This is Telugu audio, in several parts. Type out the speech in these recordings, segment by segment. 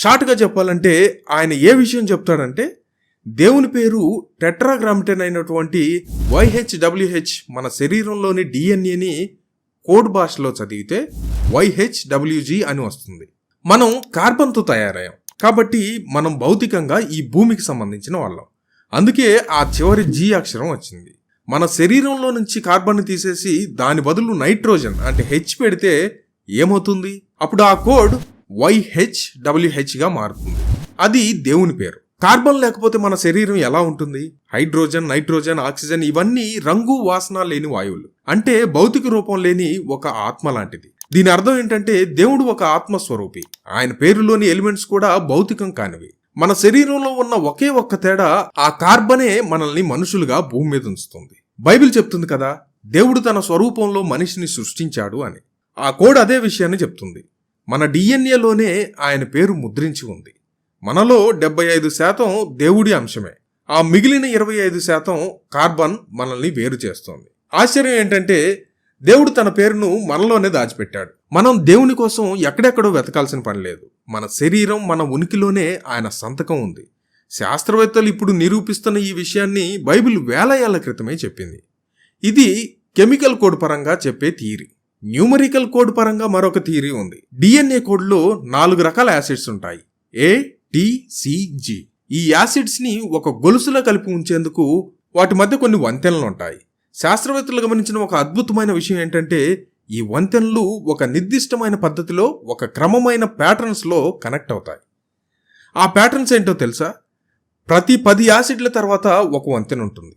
షార్ట్గా చెప్పాలంటే ఆయన ఏ విషయం చెప్తాడంటే దేవుని పేరు టెట్రాగ్రామిటన్ అయినటువంటి వైహెచ్డబ్ల్యూహెచ్ మన శరీరంలోని డిఎన్ఏని కోడ్ భాషలో చదివితే వైహెచ్డబ్ల్యూజి అని వస్తుంది. మనం కార్బన్తో తయారయ్యాం. కాబట్టి మనం భౌతికంగా ఈ భూమికి సంబంధించిన వాళ్ళం. అందుకే ఆ చివరి జీ అక్షరం వచ్చింది. మన శరీరంలో నుంచి కార్బన్ తీసేసి దాని బదులు నైట్రోజన్ అంటే హెచ్ పెడితే ఏమవుతుంది? అప్పుడు ఆ కోడ్ వైహెచ్డబ్ల్యూహెచ్గా మారుతుంది. అది దేవుని పేరు. కార్బన్ లేకపోతే మన శరీరం ఎలా ఉంటుంది? హైడ్రోజన్ నైట్రోజన్ ఆక్సిజన్ ఇవన్నీ రంగు వాసన లేని వాయువులు. అంటే భౌతిక రూపం లేని ఒక ఆత్మ లాంటిది. దీని అర్థం ఏంటంటే దేవుడు ఒక ఆత్మస్వరూపి. ఆయన పేరులోని ఎలిమెంట్స్ కూడా భౌతికం కానివి. మన శరీరంలో ఉన్న ఒకే ఒక్క తేడా ఆ కార్బనే మనల్ని మనుషులుగా భూమి మీద ఉంచుతుంది. బైబిల్ చెప్తుంది కదా దేవుడు తన స్వరూపంలో మనిషిని సృష్టించాడు అని. ఆ కోడ్ అదే విషయాన్ని చెప్తుంది. మన డిఎన్ఏలోనే ఆయన పేరు ముద్రించి ఉంది. మనలో డెబ్బై ఐదు శాతం దేవుడి అంశమే. ఆ మిగిలిన ఇరవై ఐదు శాతం కార్బన్ మనల్ని వేరు చేస్తోంది. ఆశ్చర్యం ఏంటంటే దేవుడు తన పేరును మనలోనే దాచిపెట్టాడు. మనం దేవుని కోసం ఎక్కడెక్కడో వెతకాల్సిన పని లేదు. మన శరీరం మన ఉనికిలోనే ఆయన సంతకం ఉంది. శాస్త్రవేత్తలు ఇప్పుడు నిరూపిస్తున్న ఈ విషయాన్ని బైబిల్ వేల ఏళ్ళ క్రితమే చెప్పింది. ఇది కెమికల్ కోడ్ పరంగా చెప్పే థియరీ న్యూమరికల్ కోడ్ పరంగా మరొక థియరీ ఉంది. డిఎన్ఏ కోడ్లో నాలుగు రకాల యాసిడ్స్ ఉంటాయి. ఏ టిసిజి ఈ యాసిడ్స్ని ఒక గొలుసులో కలిపి ఉంచేందుకు వాటి మధ్య కొన్ని వంతెనలు ఉంటాయి. శాస్త్రవేత్తలు గమనించిన ఒక అద్భుతమైన విషయం ఏంటంటే ఈ వంతెనలు ఒక నిర్దిష్టమైన పద్ధతిలో ఒక క్రమమైన ప్యాటర్న్స్లో కనెక్ట్ అవుతాయి. ఆ ప్యాటర్న్స్ ఏంటో తెలుసా? ప్రతి పది యాసిడ్ల తర్వాత ఒక వంతెన ఉంటుంది.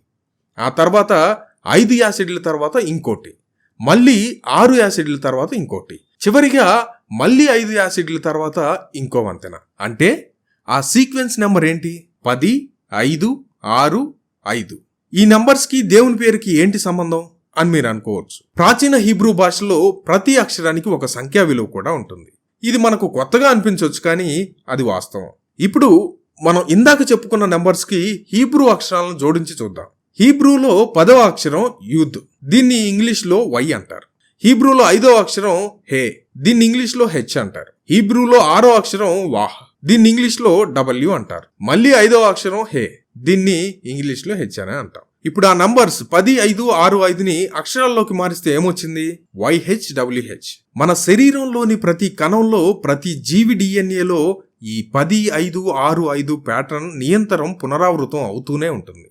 ఆ తర్వాత ఐదు యాసిడ్ల తర్వాత ఇంకోటి. మళ్ళీ ఆరు యాసిడ్ల తర్వాత ఇంకోటి. చివరిగా మళ్ళీ ఐదు యాసిడ్ల తర్వాత ఇంకో వంతెన. అంటే ఆ సీక్వెన్స్ నెంబర్ ఏంటి? పది ఐదు ఆరు ఐదు. ఈ నంబర్స్కి దేవుని పేరుకి ఏంటి సంబంధం? అని మీరు అనుకోవచ్చు. ప్రాచీన హీబ్రూ భాషలో ప్రతి అక్షరానికి ఒక సంఖ్యా విలువ కూడా ఉంటుంది. ఇది మనకు కొత్తగా అనిపించవచ్చు కానీ అది వాస్తవం. ఇప్పుడు మనం ఇందాక చెప్పుకున్న నెంబర్స్కి హీబ్రూ అక్షరాలను జోడించి చూద్దాం. హీబ్రూలో పదవ అక్షరం యూద్. దీన్ని ఇంగ్లీష్లో వై అంటారు. హీబ్రూలో ఐదో అక్షరం హే. దీన్ని ఇంగ్లీష్లో హెచ్ అంటారు. హీబ్రూలో ఆరో అక్షరం వాహ్. దీన్ని ఇంగ్లీష్లో డబ్ల్యూ అంటారు. మళ్ళీ ఐదో అక్షరం హే. దీన్ని ఇంగ్లీష్లో హెచ్ అనే అంటాం. ఇప్పుడు ఆ నంబర్స్ పది ఐదు ఆరు ఐదుని అక్షరాల్లోకి మారిస్తే ఏమొచ్చింది? వైహెచ్ డబ్ల్యూహెచ్ మన శరీరంలోని ప్రతి కణంలో ప్రతి జీవి డిఎన్ఏలో ఈ పది ఐదు ఆరు ఐదు ప్యాటర్న్ నియంతరం పునరావృతం అవుతూనే ఉంటుంది.